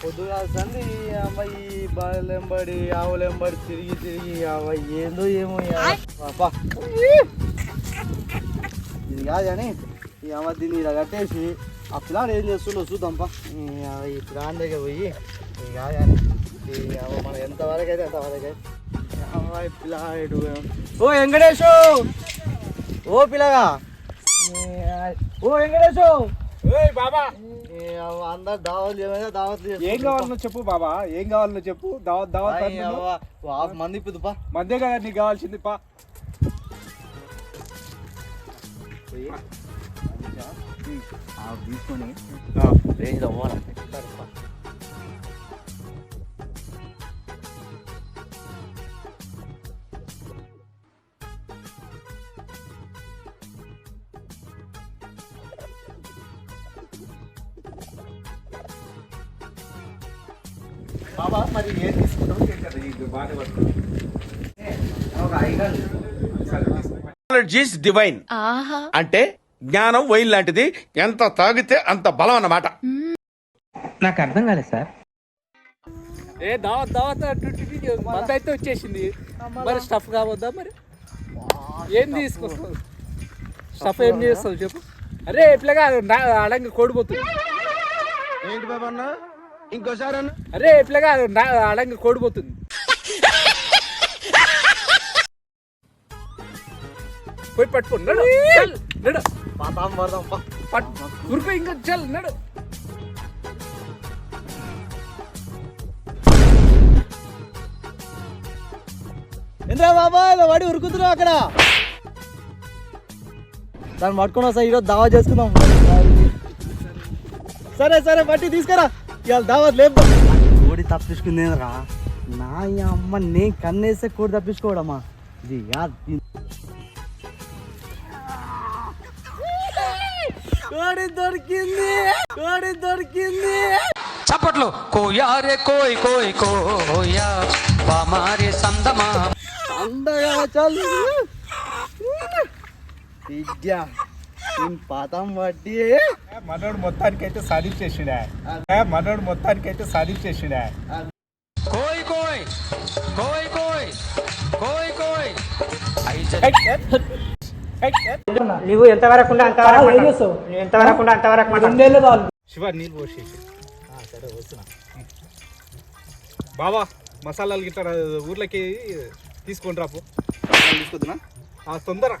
పొద్దుగా సంది అమ్మాయి బాలెంబడి ఆవులెంబడి తిరిగి తిరిగి అవ్వ ఏందో ఏమో. అబ్బా. ఇది కాదు కానీ ఈ అమ్మ దీన్ని ఇలా కట్టేసి ఆ పిల్లాడు ఏం చేస్తుండో చూద్దాంపా. ఈ పిల్లాడి దగ్గర పోయి ఇది కాదు కానీ ఈ అవ్వ మనం ఎంతవరకు అయితే అంతవరకు ఈ పిల్లాడు. ఓ వెంకటేశు! ఓ పిల్లగా! ఓ వెంకటేశు! ఏయ్ బాబా! అందరు దావత్లు ఏమైనా దావత్లు ఏం చేసుకుంటారు. కావాలనో చెప్పు బాబా ఏం కావాలనో చెప్పు. దావత్ దావత్ హాఫ్ మంది ఇప్పుదుపా మందే కదా నీకు కావాల్సింది పా. తీసుకొని. రేంజ్ అవ్వాలంటే బాబా మరి ఏం తీసుకుంటాం ఒక ఐదు నాలెడ్జ్ ఈస్ డివైన్ ఆహా. అంటే జ్ఞానం వైన్ లాంటిది. ఎంత తాగితే అంత బలం అన్నమాట. నాకు అర్థం కాలేదు సార్. ఏ దావత్ దావత్ మంద అయితే వచ్చేసింది. మరి స్టఫ్ కావద్దా మరి? ఏం తీసుకొస్తావు స్టఫ్ ఏం చేస్తావు చెప్పు? అరే ఇట్లాగా అడంగా కోడిపోతుంది. ఏంటి బాబా అన్న? ఇంకోసారి అన్న. అరే ఇట్లాగా అడంగా కోడిపోతుంది పోయి పట్టుకో నడు. చల్, నడు. పాతాం పడదాం పా. పట్ ఉరుకు ఇంకా చల్ నడు. ఏంద్రా బాబా ఇలా వాడి ఉరుకుతున్నావు అక్కడ? దాన్ని పట్టుకుని వస్తా ఈరోజు దావా చేసుకుందాం. సరే సరే పట్టి తీసుకురా. ఇవాళ దావత్ లేపు కోడి తప్పించుకుంది రా నా అమ్మ నేను కన్నేస్తే కోడి తప్పించుకోవడమ్మా ఇది కోడి దొరికింది కోడి దొరికింది. చప్పట్లు. కోయారే కోయ్ కోయ్ కోయా. బామారే సందమా. అందగా చల్లు. విద్య పాతం బట్టి మనోడు మొత్తానికి అయితే సాధించేసిండా మనోడు మొత్తానికి అయితే సాధించేసిండా. కోయ్ కోయ్ కోయ్ కోయ్ కోయ్ కోయ్. నువ్వు ఎంతవరకు అంతవరకు ఎంతవరకు అంతవరకు మాట్లాడు. శివ నీళ్ళు పోసేసి. సరే వస్తున్నా బాబా మసాలాలు గిట్లా ఊర్లకి తీసుకొని రాపు. తీసుకొద్దునా? ఆ తొందర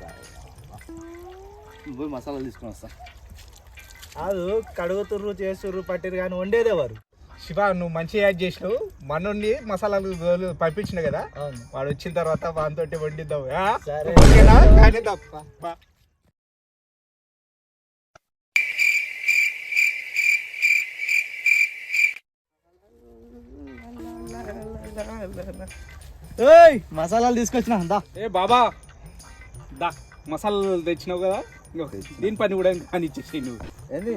పోయి మసాలాలు తీసుకొని వస్తా. కాదు కడుగుతుర్రు చేస్తుర్రు పట్టిరు కానీ వండేదేవారు శివ నువ్వు మంచి యాడ్ చేసినావు. మనోడిని మసాలాలు పంపించిన కదా? వాడు వచ్చిన తర్వాత వానితోటి వండిద్దాం. ఓకేనా? కానీ తప్ప. ఏయ్! మసాలాలు తీసుకొచ్చిన దా. ఏ బాబా దా మసాలాలు తెచ్చినావు కదా? దీని పని కూడా కానీ ఇచ్చేసి నువ్వు. ఏంది?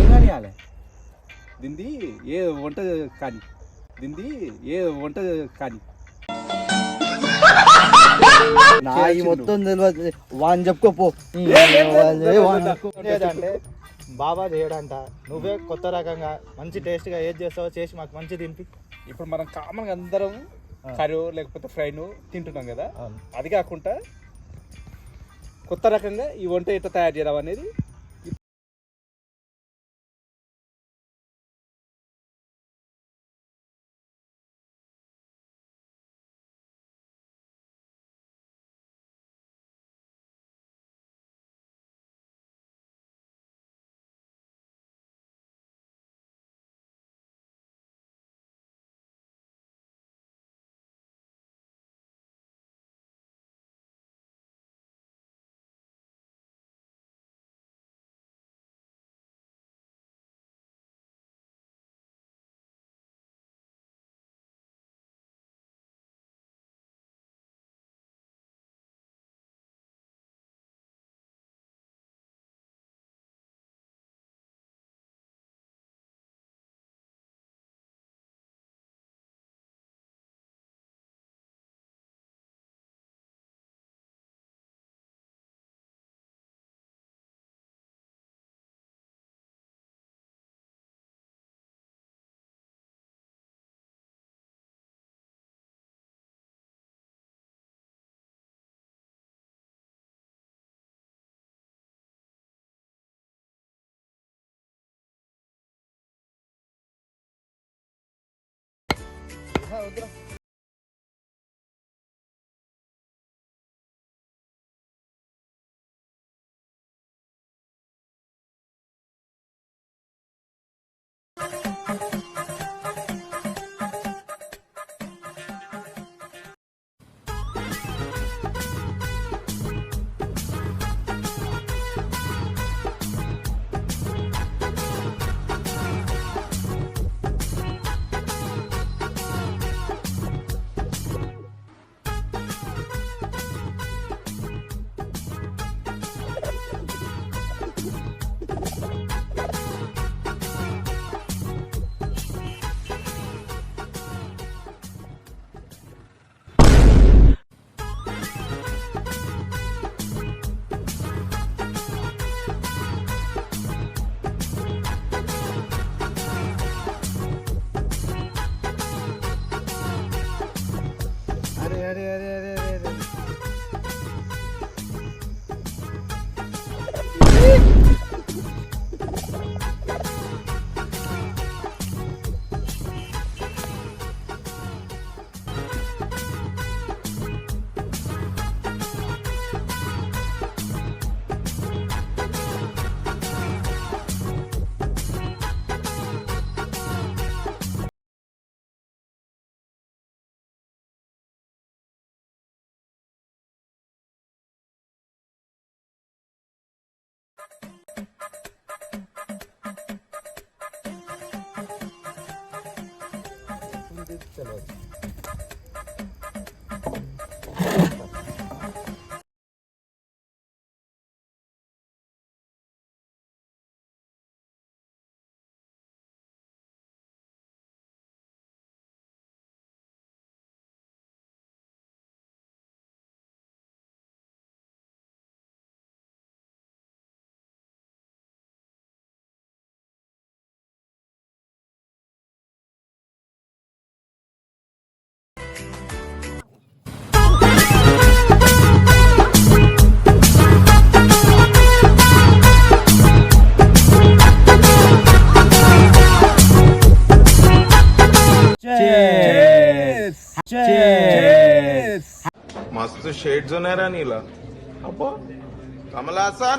ఏం కానియాలి? దీనిది ఏ వంట కానీ. దీనిది ఏ వంట కానీ. నా ఈ మొత్తం తెలియదు. వాని చెప్పుకోపో బాబా చేయడంట. నువ్వే కొత్త రకంగా మంచి టేస్ట్గా ఏది చేస్తావో చేసి మాకు మంచి తినిపి. ఇప్పుడు మనం కామన్గా అందరం కర్రీ లేకపోతే ఫ్రైను తింటున్నాం కదా. అది కాకుండా కొత్త రకంగా ఈ వంట ఎట్లా తయారు చేయడం అనేది otro. Hasta. मस्त शेड्स नाही राणीला अप्पा कमला असा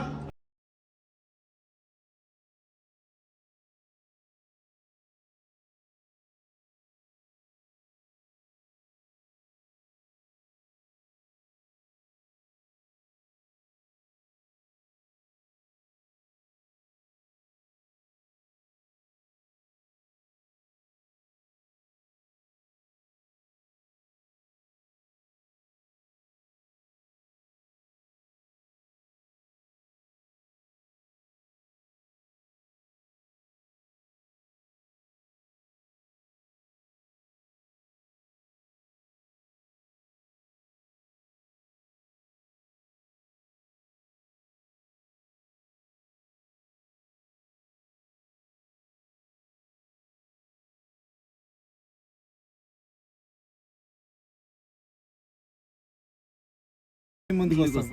ముందుకు వస్తాం